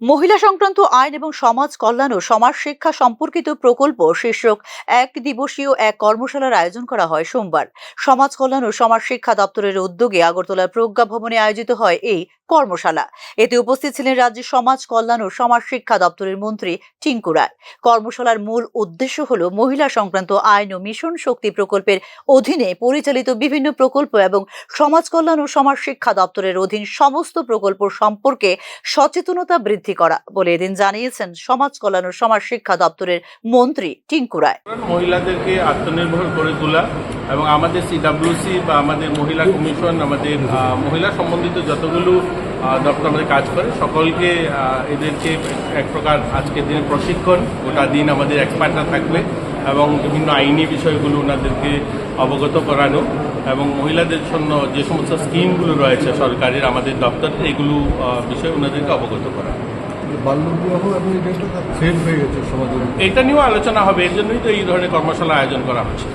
মহিলা সংক্রান্ত আইন এবং সমাজ কল্যাণ ও সমাজ শিক্ষা সম্পর্কিত প্রকল্প শীর্ষক এক দিবসীয় এক কর্মশালার আয়োজন করা হয় সোমবার। সমাজ কল্যাণ ও সমাজ শিক্ষা দপ্তরের উদ্যোগে আগরতলার প্রজ্ঞা ভবনে আয়োজিত হয় এই কর্মশালা। এতে উপস্থিত ছিলেন রাজ্যের সমাজ কল্যাণ ও সমাজ শিক্ষা দপ্তরের মন্ত্রী টিঙ্কু রায়। কর্মশালার মূল উদ্দেশ্য হল মহিলা সংক্রান্ত আইন ও মিশন শক্তি প্রকল্পের অধীনে পরিচালিত বিভিন্ন প্রকল্প এবং সমাজ কল্যাণ ও সমাজ শিক্ষা দপ্তরের অধীন সমস্ত প্রকল্প সম্পর্কে সচেতনতা বৃদ্ধি করা বলে এদিন জানিয়েছেন সমাজ কল্যাণ ও সমাজ শিক্ষা দপ্তরের মন্ত্রী টিঙ্কু রায়। মহিলাদেরকে আত্মনির্ভর করে তোলা এবং আমাদের সিডাব্লিউসি বা আমাদের মহিলা কমিশন, আমাদের মহিলা সম্বন্ধিত যতগুলো দপ্তর আমাদের কাজ করে, সকলকে এদেরকে এক প্রকার আজকের দিনে প্রশিক্ষণ, গোটা দিন আমাদের এক্সপার্টরা থাকবে এবং বিভিন্ন আইনি বিষয়গুলো ওনাদেরকে অবগত করানো এবং মহিলাদের জন্য যে সমস্ত স্কিমগুলো রয়েছে সরকারের, আমাদের দপ্তরের এগুলো বিষয়ে ওনাদেরকে অবগত করা। হয়ে গেছে এটা নিয়েও আলোচনা হবে, এর জন্যই তো এই ধরনের কর্মশালা আয়োজন করা হচ্ছে।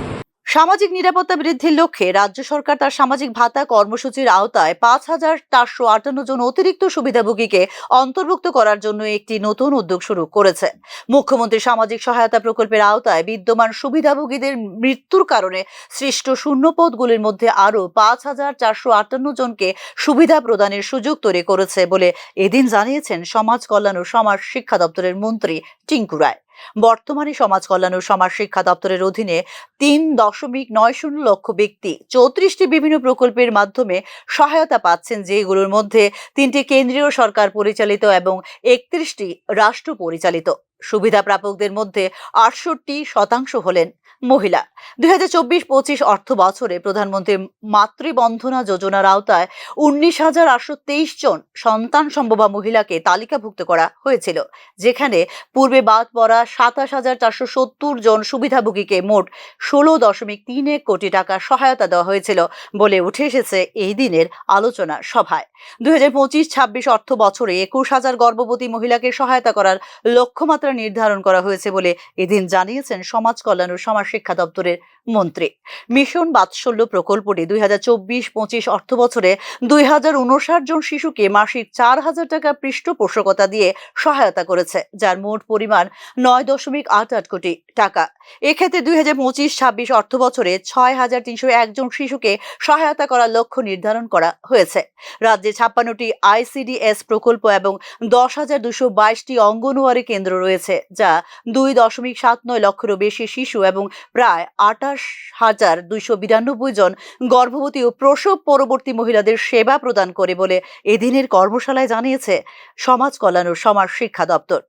সামাজিক নিরাপত্তা বৃদ্ধির লক্ষ্যে রাজ্য সরকার তার সামাজিক ভাতা কর্মসূচির আওতায় পাঁচ হাজার চারশো আটান্ন জন অতিরিক্ত সুবিধাভোগীকে অন্তর্ভুক্ত করার জন্য একটি নতুন উদ্যোগ শুরু করেছে। মুখ্যমন্ত্রী সামাজিক সহায়তা প্রকল্পের আওতায় বিদ্যমান সুবিধাভোগীদের মৃত্যুর কারণে সৃষ্ট শূন্যপদগুলির মধ্যে আরও পাঁচ হাজার চারশো আটান্ন জনকে সুবিধা প্রদানের সুযোগ তৈরি করেছে বলে এদিন জানিয়েছেন সমাজ কল্যাণ ও সমাজ শিক্ষা দপ্তরের মন্ত্রী টিঙ্কু রায়। বর্তমানে সমাজ কল্যাণ ও সমাজ শিক্ষা দপ্তরের অধীনে তিন দশমিক নয় শূন্য লক্ষ ব্যক্তি চৌত্রিশটি বিভিন্ন প্রকল্পের মাধ্যমে সহায়তা পাচ্ছেন যেগুলোর মধ্যে তিনটি কেন্দ্রীয় সরকার পরিচালিত এবং একত্রিশটি রাষ্ট্র পরিচালিত। সুবিধা প্রাপকদের মধ্যে আটষট্টি শতাংশ হলেন মহিলা। দুই হাজার চব্বিশ পঁচিশ অর্থ বছরে প্রধানমন্ত্রী মাতৃবন্ধনা যোজনার আওতায় উনিশ হাজার আটশো তেইশ জন সন্তান সম্ভবা মহিলাকে তালিকাভুক্ত করা হয়েছিল, যেখানে পূর্বে বাদ পড়া সাতাশ হাজার চারশো সত্তর জন সুবিধাভোগীকে মোট ষোলো দশমিক তিন এক কোটি টাকা সহায়তা দেওয়া হয়েছিল বলে উঠে এসেছে এই দিনের আলোচনা সভায়। দুই হাজার পঁচিশ ছাব্বিশ অর্থ বছরে একুশ হাজার গর্ভবতী মহিলাকে সহায়তা করার লক্ষ্যমাত্রা নির্ধারণ করা হয়েছে বলে এদিন জানিয়েছেন সমাজ কল্যাণ ও সমাজ শিক্ষা দপ্তরের মন্ত্রী। মিশন বাৎসল্য প্রকল্পটি দুই হাজার চব্বিশ পঁচিশ অর্থ বছরে দুই হাজার উনষাট জন শিশুকে মাসিক চার হাজার টাকা পৃষ্ঠপোষকতা দিয়ে সহায়তা করেছে, যার মোট পরিমাণ নয় দশমিক আট আট কোটি টাকা। এক্ষেত্রে দুই হাজার পঁচিশ ছাব্বিশ অর্থ বছরে ছয় হাজার তিনশো একজন শিশুকে সহায়তা করার লক্ষ্য নির্ধারণ করা হয়েছে। রাজ্যে ছাপ্পান্নটি আইসিডিএস প্রকল্প এবং দশ হাজার দুশো বাইশটি অঙ্গনওয়াড়ি কেন্দ্র রয়েছে। যা দুই দশমিক সাত নয় লক্ষেরও বেশি শিশু এবং প্রায় আঠাশ হাজার দুইশো বিরানব্বই জন গর্ভবতী ও প্রসব পরবর্তী মহিলাদের সেবা প্রদান করে বলে এদিনের কর্মশালায় জানিয়েছে সমাজ কল্যাণ ও সমাজ শিক্ষা দপ্তর।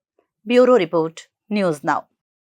Bureau report, news now.